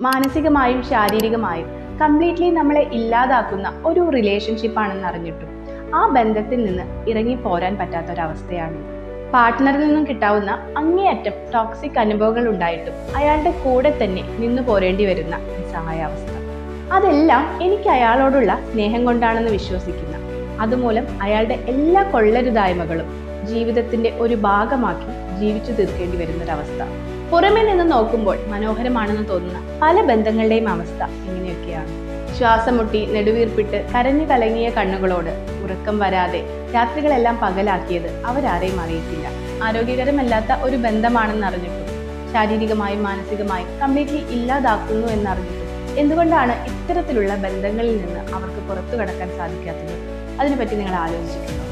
മാനസികമായും ശാരീരികമായും കംപ്ലീറ്റ്ലി നമ്മളെ ഇല്ലാതാക്കുന്ന ഒരു റിലേഷൻഷിപ്പ് ആണെന്ന് അറിഞ്ഞിട്ടും ആ ബന്ധത്തിൽ നിന്ന് ഇറങ്ങി പോരാൻ പറ്റാത്ത ഒരവസ്ഥയാണ് പാർട്ട്ണറിൽ നിന്നും കിട്ടാവുന്ന അങ്ങേയറ്റം ടോക്സിക് അനുഭവങ്ങൾ ഉണ്ടായിട്ടും അയാളുടെ കൂടെ തന്നെ നിന്നു പോരേണ്ടി വരുന്ന നിസ്സഹായാവസ്ഥ അതെല്ലാം എനിക്ക് അയാളോടുള്ള സ്നേഹം കൊണ്ടാണെന്ന് വിശ്വസിക്കുന്ന അതുമൂലം അയാളുടെ എല്ലാ കൊള്ളരുതായ്മകളും ജീവിതത്തിന്റെ ഒരു ഭാഗമാക്കി ജീവിച്ചു തീർക്കേണ്ടി വരുന്നൊരവസ്ഥ. പുറമെ നിന്ന് നോക്കുമ്പോൾ മനോഹരമാണെന്ന് തോന്നുന്ന പല ബന്ധങ്ങളുടെയും അവസ്ഥ ഇങ്ങനെയൊക്കെയാണ്. ശ്വാസം മുട്ടി നെടുവീർപ്പിട്ട് കരഞ്ഞു കലങ്ങിയ കണ്ണുകളോട് ഉറക്കം വരാതെ രാത്രികളെല്ലാം പകലാക്കിയത് അവരാരെയും അറിയിട്ടില്ല ആരോഗ്യകരമല്ലാത്ത ഒരു ബന്ധമാണെന്ന് അറിഞ്ഞിട്ടും ശാരീരികമായും മാനസികമായും കംപ്ലീറ്റ്ലി ഇല്ലാതാക്കുന്നു എന്നറിഞ്ഞിട്ടും എന്തുകൊണ്ടാണ് ഇത്തരത്തിലുള്ള ബന്ധങ്ങളിൽ നിന്ന് അവർക്ക് പുറത്തു കടക്കാൻ സാധിക്കാത്തത്? അതിനെപ്പറ്റി നിങ്ങൾ ആലോചിച്ചിട്ടുണ്ടോ?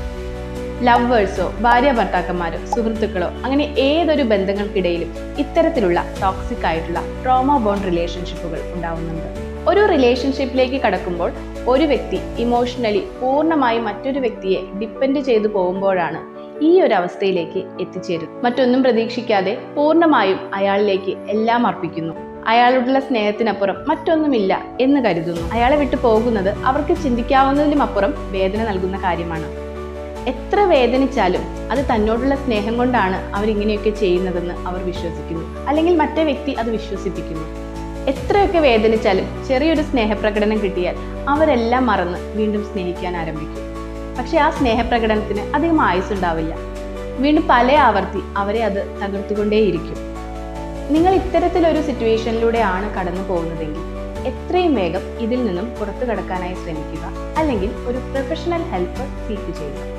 ലവേഴ്സോ ഭാര്യ ഭർത്താക്കന്മാരോ സുഹൃത്തുക്കളോ അങ്ങനെ ഏതൊരു ബന്ധങ്ങൾക്കിടയിലും ഇത്തരത്തിലുള്ള ടോക്സിക് ആയിട്ടുള്ള ട്രോമ ബോണ്ട് റിലേഷൻഷിപ്പുകൾ ഉണ്ടാവുന്നുണ്ട്. ഒരു റിലേഷൻഷിപ്പിലേക്ക് കടക്കുമ്പോൾ ഒരു വ്യക്തി ഇമോഷണലി പൂർണമായി മറ്റൊരു വ്യക്തിയെ ഡിപ്പെൻഡ് ചെയ്തു പോകുമ്പോഴാണ് ഈ ഒരു അവസ്ഥയിലേക്ക് എത്തിച്ചേരും മറ്റൊന്നും പ്രതീക്ഷിക്കാതെ പൂർണമായും അയാളിലേക്ക് എല്ലാം അർപ്പിക്കുന്നു. അയാളോടുള്ള സ്നേഹത്തിനപ്പുറം മറ്റൊന്നുമില്ല എന്ന് കരുതുന്നു. അയാളെ വിട്ടു പോകുന്നത് അവർക്ക് ചിന്തിക്കാവുന്നതിലും അപ്പുറം വേദന നൽകുന്ന കാര്യമാണ്. എത്ര വേദനിച്ചാലും അത് തന്നോടുള്ള സ്നേഹം കൊണ്ടാണ് അവരിങ്ങനെയൊക്കെ ചെയ്യുന്നതെന്ന് അവർ വിശ്വസിക്കുന്നു. അല്ലെങ്കിൽ മറ്റേ വ്യക്തി അത് വിശ്വസിപ്പിക്കുന്നു. എത്രയൊക്കെ വേദനിച്ചാലും ചെറിയൊരു സ്നേഹപ്രകടനം കിട്ടിയാൽ അവരെല്ലാം മറന്ന് വീണ്ടും സ്നേഹിക്കാൻ ആരംഭിക്കും. പക്ഷേ ആ സ്നേഹപ്രകടനത്തിന് അധികം ആയുസ്സുണ്ടാവില്ല. വീണ്ടും പല ആവർത്തി അവരെ അത് തകർത്തുകൊണ്ടേയിരിക്കും. നിങ്ങൾ ഇത്തരത്തിലൊരു സിറ്റുവേഷനിലൂടെയാണ് കടന്നു പോകുന്നതെങ്കിൽ എത്രയും വേഗം ഇതിൽ നിന്നും പുറത്തു കടക്കാനായി ശ്രമിക്കുക. അല്ലെങ്കിൽ ഒരു പ്രൊഫഷണൽ ഹെൽപ്പ് സീക്ക് ചെയ്യുക.